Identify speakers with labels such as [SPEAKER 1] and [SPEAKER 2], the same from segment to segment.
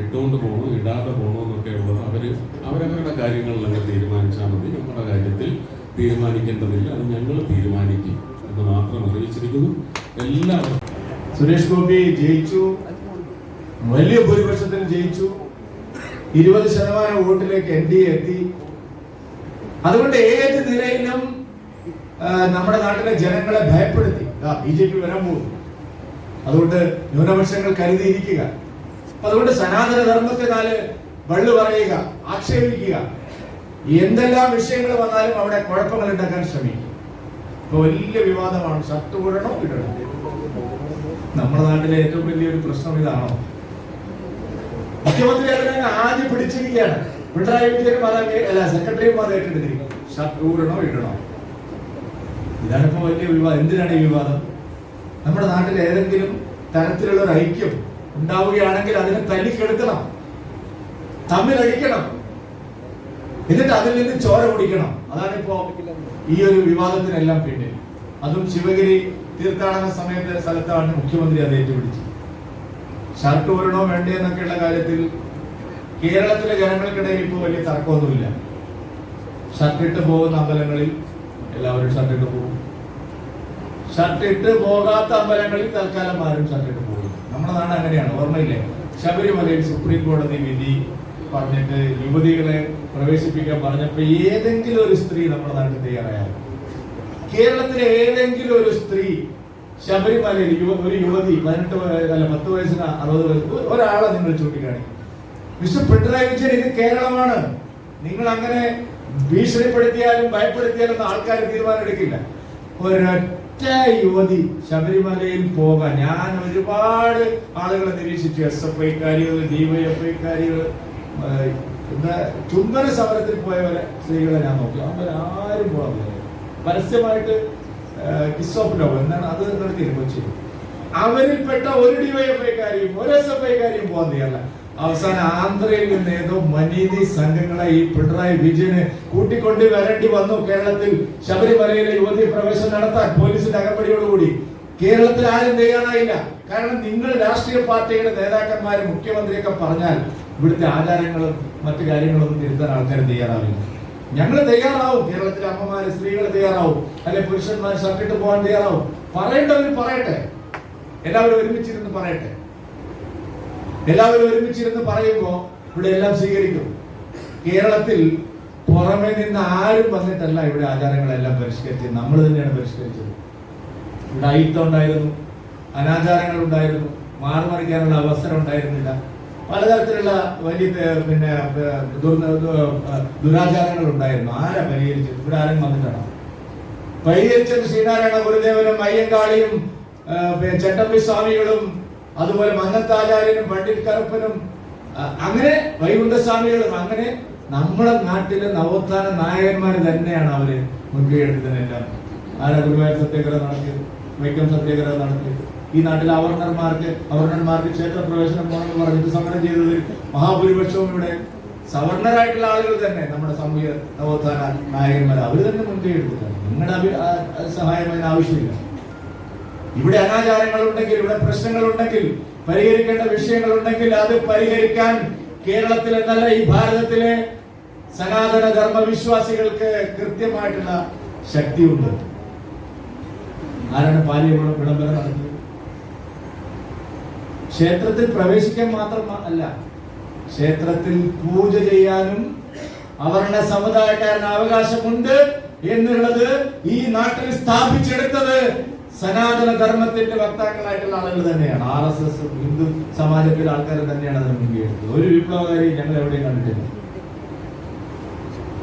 [SPEAKER 1] ഇട്ടുകൊണ്ട് പോകണോ ഇടാതെ പോകണോ എന്നൊക്കെ ഉള്ളത് അവർ അവരവരുടെ കാര്യങ്ങളിലൊക്കെ തീരുമാനിച്ചാൽ മതി. നമ്മുടെ കാര്യത്തിൽ തീരുമാനിക്കേണ്ടതില്ല. അത് ഞങ്ങൾ തീരുമാനിക്കും എന്ന് മാത്രം അറിയിച്ചിരിക്കുന്നു. എല്ലാവരും
[SPEAKER 2] സുരേഷ് ഗോപി ജയിച്ചു. വലിയ ഭൂരിപക്ഷത്തിന് ജയിച്ചു. ഇരുപത് ശതമാനം വോട്ടിലേക്ക് എൻ ഡി എത്തി. അതുകൊണ്ട് ഏത് നിലയിലും നമ്മുടെ നാട്ടിലെ ജനങ്ങളെ ഭയപ്പെടുത്തി. ബി ജെ പി വരാൻ പോകുന്നു. അതുകൊണ്ട് ന്യൂനപക്ഷങ്ങൾ കരുതിയിരിക്കുക. അതുകൊണ്ട് സനാതന ധർമ്മത്തെ നാല് വള്ളു പറയുക ആക്ഷേപിക്കുക. എന്തെല്ലാം വിഷയങ്ങൾ വന്നാലും അവിടെ കുഴപ്പങ്ങൾ ഉണ്ടാക്കാൻ ശ്രമിക്കും. ഇപ്പൊ വലിയ വിവാദമാണ്. ഷർട്ട് ഇടണം? നമ്മുടെ നാട്ടിലെ ഏറ്റവും വലിയൊരു പ്രശ്നം ഇതാണോ? മുഖ്യമന്ത്രി അതിനെ ആദ്യം പിടിച്ചിരിക്കുകയാണ്. പിണറായി വിജയൻ മാതാ അല്ല സെക്രട്ടറിയും മാതാ ഏറ്റെടുത്തിരിക്കുന്നു. ഷർട്ട് ഇടണോ? ഇതാണ് ഇപ്പൊ വലിയ വിവാദം. എന്തിനാണ് ഈ വിവാദം? നമ്മുടെ നാട്ടിൽ ഏതെങ്കിലും തരത്തിലുള്ള ഒരു ഐക്യം ഉണ്ടാവുകയാണെങ്കിൽ അതിനെ തല്ലിക്കെടുക്കണം. തമ്മിലടിക്കണം എന്നിട്ട് അതിൽ നിന്ന് ചോര കുടിക്കണം. അതാണ് ഇപ്പോ ഈ ഒരു വിവാദത്തിനെല്ലാം പിന്നിൽ. അതും ശിവഗിരി തീർത്ഥാടന സമയത്തെ സ്ഥലത്താണ് മുഖ്യമന്ത്രി അത് ഏറ്റുപിടിച്ചത്. ഷർട്ട് വരണോ വേണ്ടേ എന്നൊക്കെയുള്ള കാര്യത്തിൽ കേരളത്തിലെ ജനങ്ങൾക്കിടയിൽ ഇപ്പോൾ വലിയ തർക്കമൊന്നുമില്ല. ഷർട്ട് ഇട്ട് പോകുന്ന അമ്പലങ്ങളിൽ എല്ലാവരും ഷർട്ട് ഇട്ട് പോകും. ഷർട്ട് ഇട്ട് പോകാത്ത അമ്പലങ്ങളിൽ തൽക്കാലം ആരും ഷർട്ട് ഇട്ട് നമ്മുടെ നാട് അങ്ങനെയാണ് ഓർമ്മയില്ലേ? ശബരിമലയിൽ സുപ്രീം കോടതി വിധി പറഞ്ഞിട്ട് യുവതികളെ പ്രവേശിപ്പിക്കാൻ പറഞ്ഞപ്പോ ഏതെങ്കിലും ഒരു സ്ത്രീ നമ്മുടെ നാട്ടിൽ തയ്യാറായാൽ കേരളത്തിലെ ഏതെങ്കിലും ഒരു സ്ത്രീ ശബരിമലയിൽ യുവ ഒരു യുവതി പതിനെട്ട് അല്ല പത്ത് വയസ്സിന് അറുപത് വയസ്സ് ഒരാളെ നിങ്ങൾ ചൂണ്ടിക്കാണി. മിസ്റ്റർ പിണറായി വിജയൻ ഇത് കേരളമാണ്. നിങ്ങൾ അങ്ങനെ ഭീഷണിപ്പെടുത്തിയാലും ഭയപ്പെടുത്തിയാലും ആൾക്കാർ തീരുമാനം എടുക്കില്ല ഒരൊറ്റ യുവതി ശബരിമലയിൽ പോകാൻ. ഞാൻ ഒരുപാട് ആളുകളെ നിരീക്ഷിച്ചു. എസ് എഫ് ഐക്കാരികൾ ഡിവൈഎഫ്ഐക്കാരികൾ എന്താ ചുംബന സമരത്തിൽ പോയവരെ സ്ത്രീകളെ ഞാൻ നോക്കി. അവർ ആരും പോകാൻ. പരസ്യമായിട്ട് കിസ് ഓഫ് ലവ് എന്നാണ് അത് നടത്തിയിരുന്നു അവരിൽപ്പെട്ട ഒരു ഡിവൈഎഫ്ഐക്കാരിയും ഒരു എസ് എഫ് ഐക്കാരിയും പോകാൻ തീയല്ല അവസാനം ആന്ധ്രയിൽ നിന്ന് ഏതോ മനീതി സംഘങ്ങളെ ഈ പിണറായി വിജയന് കൂട്ടിക്കൊണ്ട് വരേണ്ടി വന്നു. കേരളത്തിൽ ശബരിമലയിലെ യുവതി പ്രവേശനം നടത്താൻ പോലീസിന്റെ അകപ്പടിയോടുകൂടി കേരളത്തിൽ ആരും തയ്യാറായില്ല. കാരണം നിങ്ങൾ രാഷ്ട്രീയ പാർട്ടിയുടെ നേതാക്കന്മാരും മുഖ്യമന്ത്രിയൊക്കെ പറഞ്ഞാൽ ഇവിടുത്തെ ആചാരങ്ങളും മറ്റു കാര്യങ്ങളൊന്നും തിരുത്താൻ ആൾക്കാർ തയ്യാറാവില്ല. ഞങ്ങൾ തയ്യാറാവും. കേരളത്തിലെ അമ്മമാര് സ്ത്രീകൾ തയ്യാറാവും. അല്ലെ പുരുഷന്മാർ ഷർട്ടിട്ട് പോകാൻ തയ്യാറാവും. പറയേണ്ടവർ പറയട്ടെ. എല്ലാവരും ഒരുമിച്ചിരുന്ന് പറയട്ടെ. എല്ലാവരും ഒരുമിച്ചിരുന്ന് പറയുമ്പോൾ ഇവിടെ എല്ലാം സ്വീകരിക്കും. കേരളത്തിൽ പുറമെ നിന്ന് ആരും വന്നിട്ടല്ല ഇവിടെ ആചാരങ്ങളെല്ലാം പരിഷ്കരിച്ചത്. നമ്മൾ തന്നെയാണ് പരിഷ്കരിച്ചത്. ഇവിടെ അയിത്തം ഉണ്ടായിരുന്നു അനാചാരങ്ങൾ ഉണ്ടായിരുന്നു മാറുമറിക്കാനുള്ള അവസരം ഉണ്ടായിരുന്നില്ല. പലതരത്തിലുള്ള വലിയ പിന്നെ ദുരാചാരങ്ങൾ ഉണ്ടായിരുന്നു. ആരാ പരിഹരിച്ചത്? ഇവിടെ ആരും വന്നിട്ടാണ്? പരിഹരിച്ചത് ശ്രീനാരായണ ഗുരുദേവനും അയ്യങ്കാളിയും ചെട്ടമ്പി സ്വാമികളും അതുപോലെ മന്നത്താചാര്യനും പണ്ഡിറ്റ് കറുപ്പനും അങ്ങനെ വൈകുണ്ഠസ്വാമികളും അങ്ങനെ നമ്മുടെ നാട്ടിലെ നവോത്ഥാന നായകന്മാർ തന്നെയാണ് അവർ മുൻകൈ എടുത്തതിനെല്ലാം ആരാ ഗുരുവായൂർ സത്യാഗ്രഹം നടത്തിയത്? വൈക്കം സത്യാഗ്രഹം നടത്തിയത്. ഈ നാട്ടിലെ അവർണർമാർക്ക് അവർണന്മാർക്ക് ക്ഷേത്ര പ്രവേശനം പോകണമെന്ന് പറഞ്ഞിട്ട് സമരം ചെയ്തത് മഹാഭൂരിപക്ഷവും ഇവിടെ സവർണരായിട്ടുള്ള ആളുകൾ തന്നെ നമ്മുടെ സമൂഹ നവോത്ഥാന നായകന്മാർ അവർ തന്നെ മുൻകൈ എടുത്തിട്ടാണ് നിങ്ങളുടെ സഹായം അതിന് ആവശ്യമില്ല. ഇവിടെ അനാചാരങ്ങൾ ഉണ്ടെങ്കിൽ ഇവിടെ പ്രശ്നങ്ങൾ ഉണ്ടെങ്കിൽ പരിഹരിക്കേണ്ട വിഷയങ്ങൾ ഉണ്ടെങ്കിൽ അത് പരിഹരിക്കാൻ കേരളത്തിലെ നല്ല ഈ ഭാരതത്തിലെ സനാതന ധർമ്മ വിശ്വാസികൾക്ക് കൃത്യമായിട്ടുള്ള ശക്തിയുണ്ട്. ആരാണ് പാലിയോളം വിള- വിളംബരം നടത്തിയത്? ക്ഷേത്രത്തിൽ പ്രവേശിക്കാൻ മാത്രം അല്ല ക്ഷേത്രത്തിൽ പൂജ ചെയ്യാനും അവർണ സമുദായക്കാരന് അവകാശമുണ്ട് എന്നുള്ളത് ഈ നാട്ടിൽ സ്ഥാപിച്ചെടുത്തത് സനാതന ധർമ്മത്തിന്റെ വക്താക്കളായിട്ടുള്ള ആളുകൾ തന്നെയാണ്. ആർ എസ് എസ് ഹിന്ദു സമാജത്തിലെ ആൾക്കാർ തന്നെയാണ് അതിന് എടുത്തത് ഒരു വിപ്ലവകാരി ഞങ്ങൾ എവിടെയും കണ്ടിട്ടില്ല.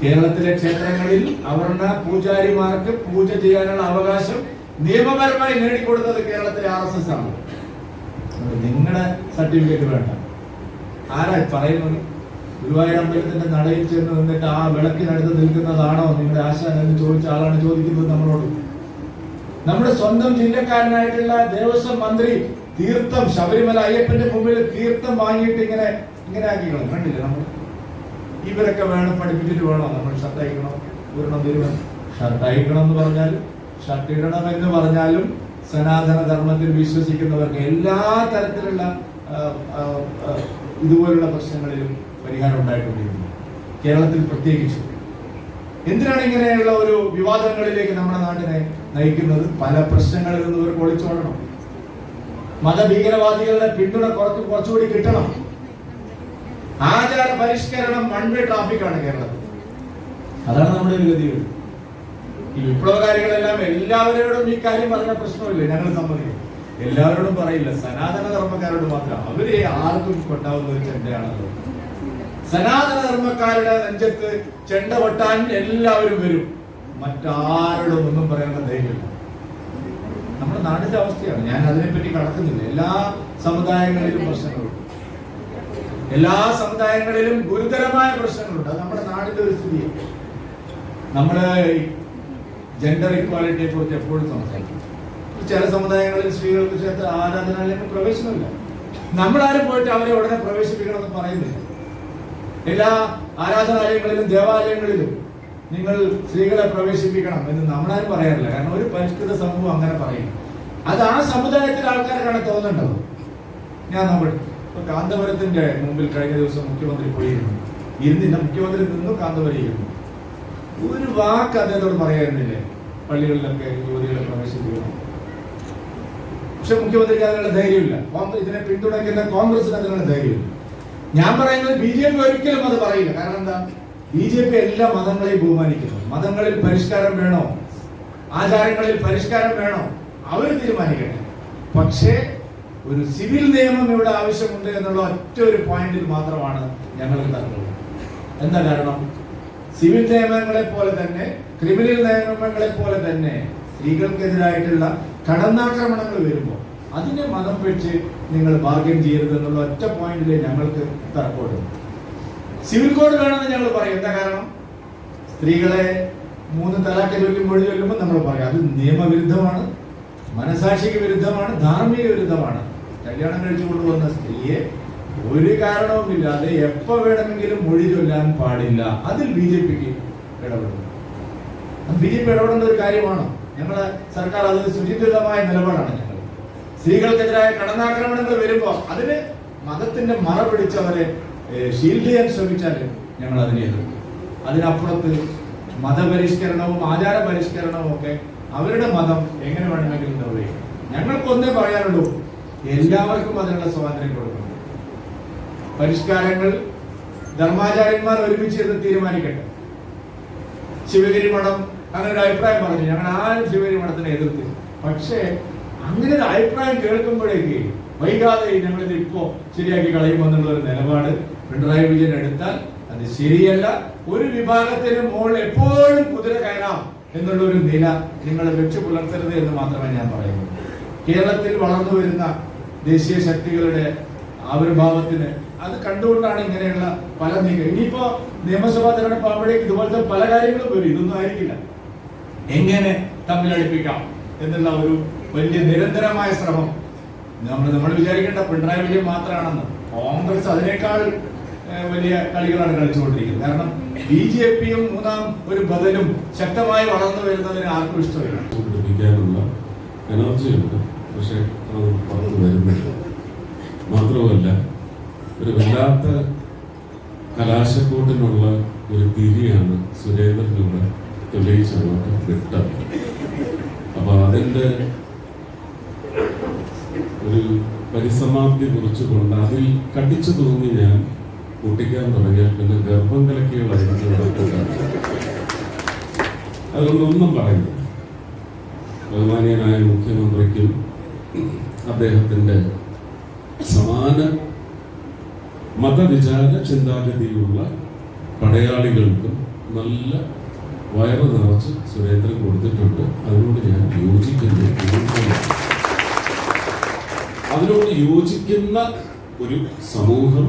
[SPEAKER 2] കേരളത്തിലെ ക്ഷേത്രങ്ങളിൽ അവർണ പൂജാരിമാർക്ക് പൂജ ചെയ്യാനുള്ള അവകാശം നിയമപരമായി നേടിക്കൊടുത്തത് കേരളത്തിലെ ആർ എസ് എസ് ആണ്. നിങ്ങളുടെ സർട്ടിഫിക്കറ്റ് വേണ്ട. ആരാ പറയുന്നത്? ഗുരുവായൂർ അമ്പലത്തിന്റെ നടയിൽ ചെന്ന് നിന്നിട്ട് ആ വിളക്കിനടുത്ത് നിൽക്കുന്നതാണോ? നിങ്ങളുടെ ആശാൻ എന്ന് ചോദിച്ച ആളാണ് ചോദിക്കുന്നത് നമ്മളോട്. നമ്മുടെ സ്വന്തം ജില്ലക്കാരനായിട്ടുള്ള ദേവസ്വം മന്ത്രി തീർത്ഥം ശബരിമല അയ്യപ്പന്റെ മുമ്പിൽ തീർത്ഥം വാങ്ങിയിട്ട് ഇങ്ങനെ ഇങ്ങനെ ആക്കിക്കണം കണ്ടില്ല നമ്മൾ? ഇവരൊക്കെ വേണം പഠിപ്പിച്ചിട്ട് വേണം നമ്മൾ ഷർട്ട് അയക്കണം ഒരെണ്ണം തരുമോ ഷർട്ട് അയക്കണം എന്ന് പറഞ്ഞാലും ഷർട്ട് ഇടണം എന്ന് പറഞ്ഞാലും സനാതന ധർമ്മത്തിൽ വിശ്വസിക്കുന്നവർക്ക് എല്ലാ തരത്തിലുള്ള ഇതുപോലുള്ള പ്രശ്നങ്ങളിലും പരിഹാരം ഉണ്ടായിക്കൊണ്ടിരിക്കുന്നു. കേരളത്തിൽ പ്രത്യേകിച്ച്. എന്തിനാണ് ഇങ്ങനെയുള്ള ഒരു വിവാദങ്ങളിലേക്ക് നമ്മുടെ നാട്ടിനെ നയിക്കുന്നത്? പല പ്രശ്നങ്ങളിൽ നിന്ന് ഇവർക്ക് ഒളിച്ചോടണം മതഭീകരവാദികളുടെ പിന്തുണ കുറച്ച് കുറച്ചുകൂടി കിട്ടണം. ആചാര പരിഷ്കരണം വൺ ട്രാഫിക്കാണ് കേരളത്തിൽ. അതാണ് നമ്മുടെ ഒരു ഗതികൾ ഈ വിപ്ലവകാരികളെല്ലാം എല്ലാവരോടും ഈ കാര്യം പറഞ്ഞ പ്രശ്നമില്ല? ഞങ്ങൾ സമ്മതിക്കും. എല്ലാവരോടും പറയില്ല. സനാതന ധർമ്മക്കാരോട് മാത്രം. അവരെ ആർക്കും കൊണ്ടാവുന്ന ഒരു ചെണ്ടയാണല്ലോ സനാതന ധർമ്മക്കാരുടെ നെഞ്ചത്ത് ചെണ്ട വെട്ടാൻ എല്ലാവരും വരും. മറ്റാരോടും ഒന്നും പറയേണ്ട ധൈര്യമില്ല. നമ്മുടെ നാടിന്റെ അവസ്ഥയാണ്. ഞാൻ അതിനെപ്പറ്റി കടക്കുന്നില്ല. എല്ലാ സമുദായങ്ങളിലും പ്രശ്നങ്ങളുണ്ട്. എല്ലാ സമുദായങ്ങളിലും ഗുരുതരമായ പ്രശ്നങ്ങളുണ്ട്. അത് നമ്മുടെ നാടിന്റെ ഒരു സ്ഥിതിയാണ്. നമ്മൾ ജെൻഡർ ഇക്വാലിറ്റിയെ കുറിച്ച് എപ്പോഴും സംസാരിക്കും. ചില സമുദായങ്ങളിൽ സ്ത്രീകൾക്ക് ചേർത്ത് ആരാധനാലയങ്ങൾ പ്രവേശനമില്ല. നമ്മളാരും പോയിട്ട് അവരെ ഉടനെ പ്രവേശിപ്പിക്കണമെന്ന് പറയുന്നില്ല. എല്ലാ ആരാധനാലയങ്ങളിലും ദേവാലയങ്ങളിലും നിങ്ങൾ സ്ത്രീകളെ പ്രവേശിപ്പിക്കണം എന്ന് നമ്മളാരും പറയാറില്ല. കാരണം ഒരു പരിഷ്കൃത സമൂഹം അങ്ങനെ പറയും അത് ആ സമുദായത്തിലെ ആൾക്കാർക്കാണ് തോന്നുന്നുണ്ടാവും ഞാൻ നമ്മൾ കാന്തപുരത്തിന്റെ മുമ്പിൽ കഴിഞ്ഞ ദിവസം മുഖ്യമന്ത്രി പോയിരുന്നു. ഇരുന്നില്ല മുഖ്യമന്ത്രി നിന്നു കാന്തപുരയിരുന്നു ഒരു വാക്ക് അദ്ദേഹത്തോട് പറയായിരുന്നില്ലേ പള്ളികളിലൊക്കെ യുവതികളെ പ്രവേശിപ്പിക്കണം. പക്ഷെ മുഖ്യമന്ത്രിക്ക് അതിനുള്ള ധൈര്യമില്ല. ഇതിനെ പിന്തുണയ്ക്കുന്ന കോൺഗ്രസിന് അതിനുള്ള ധൈര്യമില്ല. ഞാൻ പറയുന്നത് ബി ജെ പി ഒരിക്കലും അത് പറയില്ല. കാരണം എന്താ? ബി ജെ പി എല്ലാ മതങ്ങളെയും ബഹുമാനിക്കുന്നു. മതങ്ങളിൽ പരിഷ്കാരം വേണോ? ആചാരങ്ങളിൽ പരിഷ്കാരം വേണോ? അവർ തീരുമാനിക്കട്ടെ. പക്ഷേ ഒരു സിവിൽ നിയമം ഇവിടെ ആവശ്യമുണ്ട് എന്നുള്ള ഒറ്റ ഒരു പോയിന്റിൽ മാത്രമാണ് ഞങ്ങൾ തർക്കമുള്ളത് എന്താ കാരണം? സിവിൽ നിയമങ്ങളെ പോലെ തന്നെ ക്രിമിനൽ നിയമങ്ങളെ പോലെ തന്നെ സ്ത്രീകൾക്കെതിരായിട്ടുള്ള കടന്നാക്രമണങ്ങൾ വരുമ്പോൾ അതിനെ മതം വെച്ച് നിങ്ങൾ ബാർഗൻ ചെയ്യരുത് എന്നുള്ള ഒറ്റ പോയിന്റിൽ ഞങ്ങൾക്ക് തറക്കോട് സിവിൽ കോഡ് വേണമെന്ന് ഞങ്ങൾ പറയും. എന്താ കാരണം? സ്ത്രീകളെ മൂന്ന് തലാക്ക് ചൊല്ലും മൊഴി ചൊല്ലുമ്പോൾ നമ്മൾ പറയും അത് നിയമവിരുദ്ധമാണ് മനസാക്ഷിക്ക് വിരുദ്ധമാണ് ധാർമ്മിക വിരുദ്ധമാണ്. കല്യാണം കഴിച്ചു കൊണ്ടുവന്ന സ്ത്രീയെ ഒരു കാരണവുമില്ലാതെ എപ്പോൾ വേണമെങ്കിലും മൊഴി ചൊല്ലാൻ പാടില്ല. അതിൽ ബി ജെ പിക്ക് ഇടപെടുന്നു. ബി ജെ പി ഇടപെടേണ്ട ഒരു കാര്യമാണ്. ഞങ്ങളെ സർക്കാർ അത് സുചിന്തിതമായ നിലപാടാണ്. സ്ത്രീകൾക്കെതിരായ കടന്നാക്രമണങ്ങൾ വരുമ്പോൾ അതിന് മതത്തിന്റെ മറ പിടിച്ചവരെ ഷീൽഡ് ചെയ്യാൻ ശ്രമിച്ചാൽ ഞങ്ങൾ അതിനെ എതിർക്കും. അതിനപ്പുറത്ത് മതപരിഷ്കരണവും ആചാര പരിഷ്കരണവും ഒക്കെ അവരുടെ മതം എങ്ങനെ വേണമെങ്കിലും നിർവഹിക്കും. ഞങ്ങൾക്കൊന്നേ പറയാനുള്ളൂ എല്ലാവർക്കും അതിനുള്ള സ്വാതന്ത്ര്യം കൊടുക്കണം. പരിഷ്കാരങ്ങൾ ധർമാചാര്യന്മാർ ഒരുമിച്ച് എന്ന് തീരുമാനിക്കട്ടെ. ശിവഗിരി മഠം അങ്ങനെ ഒരു അഭിപ്രായം പറഞ്ഞു. ഞങ്ങൾ ആരും ശിവഗിരി മഠത്തിനെ എതിർത്തി പക്ഷേ അങ്ങനെ ഒരു അഭിപ്രായം കേൾക്കുമ്പോഴേക്ക് വൈകാതെ ഞങ്ങളിത് ഇപ്പോ ശരിയാക്കി കളയുമെന്നുള്ള ഒരു നിലപാട് പിണറായി വിജയൻ എടുത്താൽ അത് ശരിയല്ല. ഒരു വിഭാഗത്തിന് മുകളിൽ എപ്പോഴും കുതിര കയറാം എന്നുള്ള ഒരു നില നിങ്ങൾ വെച്ചു പുലർത്തരുത് എന്ന് മാത്രമേ ഞാൻ പറയുന്നു കേരളത്തിൽ വളർന്നു വരുന്ന ദേശീയ ശക്തികളുടെ ആവിർഭാവത്തിന് അത് കണ്ടുകൊണ്ടാണ് ഇങ്ങനെയുള്ള പല നീക്കം ഇനിയിപ്പോ നിയമസഭാ തെരഞ്ഞെടുപ്പ് ആകുമ്പോഴേക്ക് ഇതുപോലത്തെ പല കാര്യങ്ങളും വരും. ഇതൊന്നും ആയിരിക്കില്ല. എങ്ങനെ തമ്മിലടിപ്പിക്കാം എന്നുള്ള ഒരു വലിയ നിരന്തരമായ ശ്രമം. നമ്മൾ നമ്മൾ വിചാരിക്കേണ്ട പിണറായി വിജയൻ മാത്രമാണെന്ന് കോൺഗ്രസ് അതിനേക്കാൾ വലിയ കളികളാണ് കളിച്ചുകൊണ്ടിരിക്കുന്നത്. കാരണം ബി ജെ പിയും മൂന്നാം ഒരു ബദലും ശക്തമായി വളർന്നു വരുന്നതിന് ആർക്കും ഇഷ്ടമില്ല.
[SPEAKER 1] എനർജിയുണ്ട്. പക്ഷെ അത് പുറത്ത് വരുന്നില്ല. മാത്രമല്ല ഒരു വല്ലാത്ത കലാശക്കൂട്ടിനുള്ള ഒരു തിരിയാണ് സുരേന്ദ്രനിലൂടെ തെളിയിച്ചങ്ങോട്ട് വിട്ടത് അപ്പൊ അതിന്റെ ഒരു പരിസമാപ്തി കുറിച്ചുകൊണ്ട് അതിൽ കടിച്ചു തൂങ്ങി ഞാൻ കുട്ടിക്കാൻ തുടങ്ങിയാൽ പിന്നെ ഗർഭം കലക്കിയുള്ളതായിരിക്കും കൂട്ടാൻ. അതുകൊണ്ടൊന്നും പറയുന്നു ബഹുമാനീയനായ മുഖ്യമന്ത്രിക്കും അദ്ദേഹത്തിന്റെ സമാന മതവിചാര ചിന്താഗതിയുള്ള പടയാളികൾക്കും നല്ല വയറ് നിറച്ച് സുരേന്ദ്രൻ കൊടുത്തിട്ടുണ്ട്. അതിനോട് ഞാൻ യോജിക്കുന്നു. അതിനോട് യോജിക്കുന്ന ഒരു സമൂഹം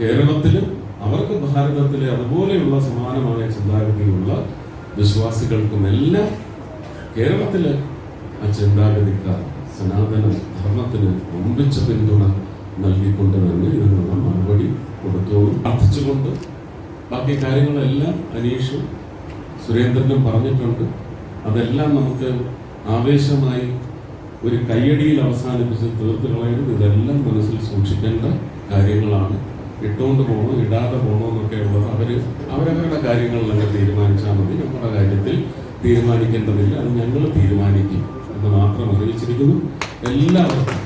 [SPEAKER 1] കേരളത്തിലും അവർക്ക് ഭാരതത്തിലെ അതുപോലെയുള്ള സമാനമായ ചിന്താഗതിയുള്ള വിശ്വാസികൾക്കുമെല്ലാം കേരളത്തിലെ ആ ചിന്താഗതിക്കാർ സനാതന ധർമ്മത്തിന് ഒമ്പിച്ച പിന്തുണ നൽകിക്കൊണ്ട് തന്നെ ഇതിനുള്ള മറുപടി കൊടുത്തോളും. പ്രാർത്ഥിച്ചുകൊണ്ട് ബാക്കി കാര്യങ്ങളെല്ലാം അനീഷും സുരേന്ദ്രനും പറഞ്ഞിട്ടുണ്ട്. അതെല്ലാം നമുക്ക് ആവേശമായി ഒരു കയ്യടിയിൽ അവസാനിപ്പിച്ച് തീർത്ത് കളയരുത്. ഇതെല്ലാം മനസ്സിൽ സൂക്ഷിക്കേണ്ട കാര്യങ്ങളാണ്. ഇട്ടുകൊണ്ട് പോകണോ ഇടാതെ പോകണോ എന്നൊക്കെ ഉള്ളത് അവർ അവരവരുടെ കാര്യങ്ങളിലൊക്കെ തീരുമാനിച്ചാൽ മതി. നമ്മുടെ കാര്യത്തിൽ തീരുമാനിക്കേണ്ടതില്ല. അത് ഞങ്ങൾ തീരുമാനിക്കും എന്ന് മാത്രം അറിയിച്ചിരിക്കുന്നു. എല്ലാവർക്കും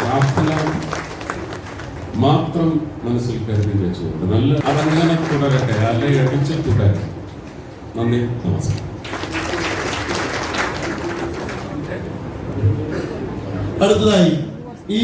[SPEAKER 1] പ്രാർത്ഥന മാത്രം മനസ്സിൽ കരുതി വെച്ചുകൊണ്ട് നല്ല അതങ്ങനെ തുടരട്ടെ അല്ലെ അടിച്ച് തുടരട്ടെ. നന്ദി നമസ്കാരം.
[SPEAKER 3] അടുത്തതായി ഈ